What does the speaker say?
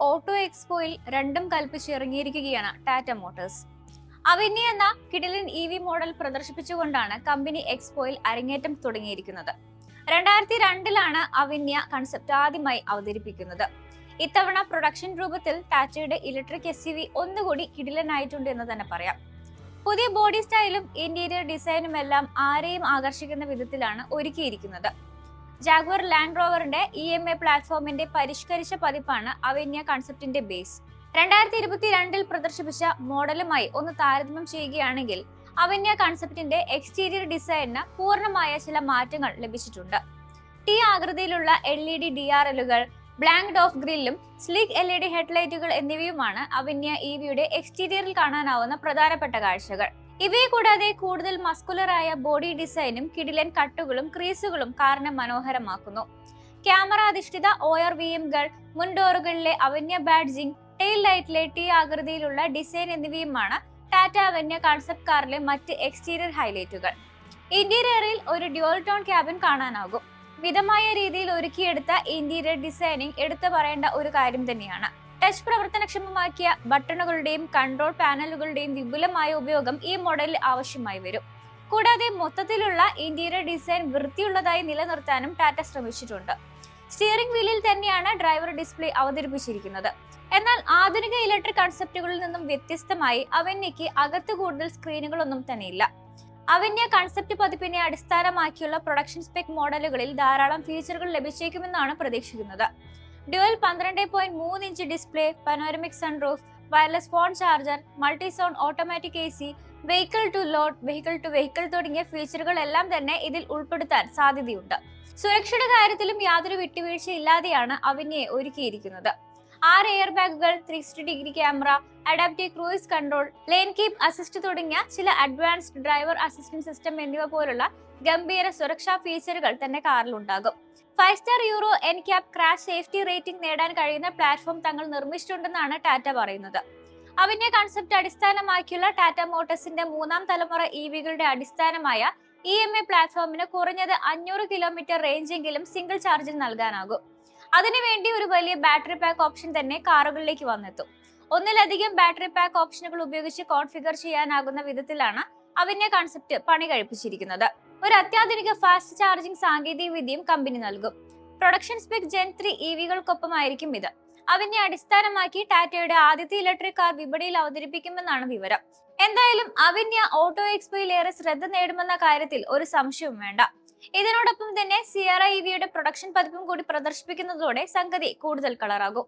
Auto എക്സ്പോയിൽ രണ്ടും കൽപ്പിച്ച് ഇറങ്ങിയിരിക്കുകയാണ് ടാറ്റ മോട്ടോഴ്സ്. അവിന്യ എന്ന കിഡിലിൻ ഇ വി മോഡൽ പ്രദർശിപ്പിച്ചുകൊണ്ടാണ് കമ്പനി എക്സ്പോയിൽ അരങ്ങേറ്റം തുടങ്ങിയിരിക്കുന്നത്. രണ്ടായിരത്തി രണ്ടിലാണ് അവിന്യ കൺസെപ്റ്റ് ആദ്യമായി അവതരിപ്പിക്കുന്നത്. ഇത്തവണ പ്രൊഡക്ഷൻ രൂപത്തിൽ ടാറ്റയുടെ ഇലക്ട്രിക് എസ് വി ഒന്നുകൂടി കിടിലനായിട്ടുണ്ട് എന്ന് തന്നെ പറയാം. പുതിയ ബോഡി സ്റ്റൈലും ഇന്റീരിയർ ഡിസൈനും എല്ലാം ആരെയും ആകർഷിക്കുന്ന വിധത്തിലാണ് ഒരുക്കിയിരിക്കുന്നത്. ജാഗ്വർ ലാൻഡ് റോവറിന്റെ ഇ എം എ പ്ലാറ്റ്ഫോമിന്റെ പരിഷ്കരിച്ച പതിപ്പാണ് അവന്യ കൺസെപ്റ്റിന്റെ ബേസ് രണ്ടായിരത്തി ഇരുപത്തിരണ്ടിൽ പ്രദർശിപ്പിച്ച മോഡലുമായി ഒന്ന് താരതമ്യം ചെയ്യുകയാണെങ്കിൽ അവന്യ കൺസെപ്റ്റിന്റെ എക്സ്റ്റീരിയർ ഡിസൈനിന് പൂർണമായ ചില മാറ്റങ്ങൾ ലഭിച്ചിട്ടുണ്ട്. ടി ആകൃതിയിലുള്ള L E D D R എല്ലുകൾ ബ്ലാങ്ക് ഓഫ് ഗ്രില്ലും സ്ലീക്ക് എൽ ഇ ഡി ഹെഡ്ലൈറ്റുകൾ എന്നിവയുമാണ് അവന്യ ഇ വിയുടെ എക്സ്റ്റീരിയറിൽ കാണാനാവുന്ന പ്രധാനപ്പെട്ട കാഴ്ചകൾ. ഇവയെ കൂടാതെ കൂടുതൽ മസ്കുലറായ ബോഡി ഡിസൈനും കിടിലൻ കട്ടുകളും ക്രീസുകളും കാരണം മനോഹരമാക്കുന്നു ക്യാമറ അധിഷ്ഠിത ഒ ആർ വി എംകൾ മുൻഡോറുകളിലെ അവന്യ ബാഡ്ജിംഗ് ടെയിൽ ലൈറ്റിലെ ടി ആകൃതിയിലുള്ള ഡിസൈൻ എന്നിവയുമാണ് ടാറ്റ അവന്യ കൺസെപ്റ്റ് കാറിലെ മറ്റ് എക്സ്റ്റീരിയർ ഹൈലൈറ്റുകൾ ഇന്റീരിയറിൽ ഒരു ഡ്യുവൽ ടോൺ ക്യാബിൻ കാണാനാകും. മിതമായ രീതിയിൽ ഒരുക്കിയെടുത്ത ഇന്റീരിയർ ഡിസൈനിങ് എടുത്തു പറയേണ്ട ഒരു കാര്യം തന്നെയാണ്. ടച്ച് പ്രവർത്തനക്ഷമമാക്കിയ ബട്ടണുകളുടെയും കൺട്രോൾ പാനലുകളുടെയും വിപുലമായ ഉപയോഗം ഈ മോഡലിൽ ആവശ്യമായി വരും. കൂടാതെ മൊത്തത്തിലുള്ള ഇന്റീരിയർ ഡിസൈൻ വൃത്തിയുള്ളതായി നിലനിർത്താനും ടാറ്റ ശ്രമിച്ചിട്ടുണ്ട്. സ്റ്റിയറിംഗ് വീലിൽ തന്നെയാണ് ഡ്രൈവർ ഡിസ്പ്ലേ അവതരിപ്പിച്ചിരിക്കുന്നത്. എന്നാൽ ആധുനിക ഇലക്ട്രിക് കൺസെപ്റ്റുകളിൽ നിന്നും വ്യത്യസ്തമായി അവന്യയ്ക്ക് അകത്ത് കൂടുതൽ സ്ക്രീനുകളൊന്നും തന്നെയില്ല. അവന്യ കൺസെപ്റ്റ് പതിപ്പിനെ അടിസ്ഥാനമാക്കിയുള്ള പ്രൊഡക്ഷൻ സ്പെക് മോഡലുകളിൽ ധാരാളം ഫീച്ചറുകൾ ലഭിച്ചേക്കുമെന്നാണ് പ്രതീക്ഷിക്കുന്നത്. ഡ്യുവൽ പന്ത്രണ്ട് പോയിന്റ് മൂന്ന് inch display panoramic sunroof wireless phone charger multi zone automatic A C vehicle to load vehicle to vehicle തുടങ്ങിയ ഫീച്ചറുകൾ എല്ലാം തന്നെ ഇതിൽ ഉൾപ്പെടുത്താൻ സാധ്യതയുണ്ട്. സുരക്ഷയുടെ കാര്യത്തിലും യാതൊരു വിട്ടുവീഴ്ച ഇല്ലാതെയാണ് അവിനെ ഒരുക്കിയിരിക്കുന്നത്. ആറ് എയർ ബാഗുകൾ three sixty degree camera adaptive cruise control lane keep assist തുടങ്ങിയ ചില അഡ്വാൻസ്ഡ് ഡ്രൈവർ അസിസ്റ്റന്റ് സിസ്റ്റം എന്നിവ പോലുള്ള ഗംഭീര സുരക്ഷാ ഫീച്ചറുകൾ തന്നെ കാറിൽ ഉണ്ടാകും five star Euro N cap crash safety rating നേടാൻ കഴിയുന്ന പ്ലാറ്റ്ഫോം തങ്ങൾ നിർമ്മിച്ചിട്ടുണ്ടെന്നാണ് ടാറ്റ പറയുന്നത്. അവന്റെ കൺസെപ്റ്റ് അടിസ്ഥാനമാക്കിയുള്ള ടാറ്റ മോട്ടോഴ്സിന്റെ മൂന്നാം തലമുറ ഇ വികളുടെ അടിസ്ഥാനമായ ഇ എം എ പ്ലാറ്റ്ഫോമിന് കുറഞ്ഞത് അഞ്ഞൂറ് കിലോമീറ്റർ റേഞ്ചെങ്കിലും സിംഗിൾ ചാർജിൽ നൽകാനാകും. അതിനുവേണ്ടി ഒരു വലിയ ബാറ്ററി പാക്ക് ഓപ്ഷൻ തന്നെ കാറുകളിലേക്ക് വന്നെത്തും. ഒന്നിലധികം ബാറ്ററി പാക്ക് ഓപ്ഷനുകൾ ഉപയോഗിച്ച് കോൺഫിഗർ ചെയ്യാനാകുന്ന വിധത്തിലാണ് അവന്റെ കൺസെപ്റ്റ് പണി കഴിപ്പിച്ചിരിക്കുന്നത്. ഒരു അത്യാധുനിക ഫാസ്റ്റ് ചാർജിംഗ് സാങ്കേതിക വിദ്യയും കമ്പനി നൽകും. Production spec gen three E വികൾക്കൊപ്പമായിരിക്കും ഇത്. അവനെ അടിസ്ഥാനമാക്കി ടാറ്റയുടെ ആദ്യത്തെ ഇലക്ട്രിക് കാർ വിപണിയിൽ അവതരിപ്പിക്കുമെന്നാണ് വിവരം. എന്തായാലും അവന്യ ഓട്ടോ എക്സ്പോയിൽ ഏറെ ശ്രദ്ധ നേടുമെന്ന കാര്യത്തിൽ ഒരു സംശയവും വേണ്ട. ഇതിനോടൊപ്പം തന്നെ സിയറ ഇ വിയുടെ പ്രൊഡക്ഷൻ പതിപ്പും കൂടി പ്രദർശിപ്പിക്കുന്നതോടെ സംഗതി കൂടുതൽ കളറാകും.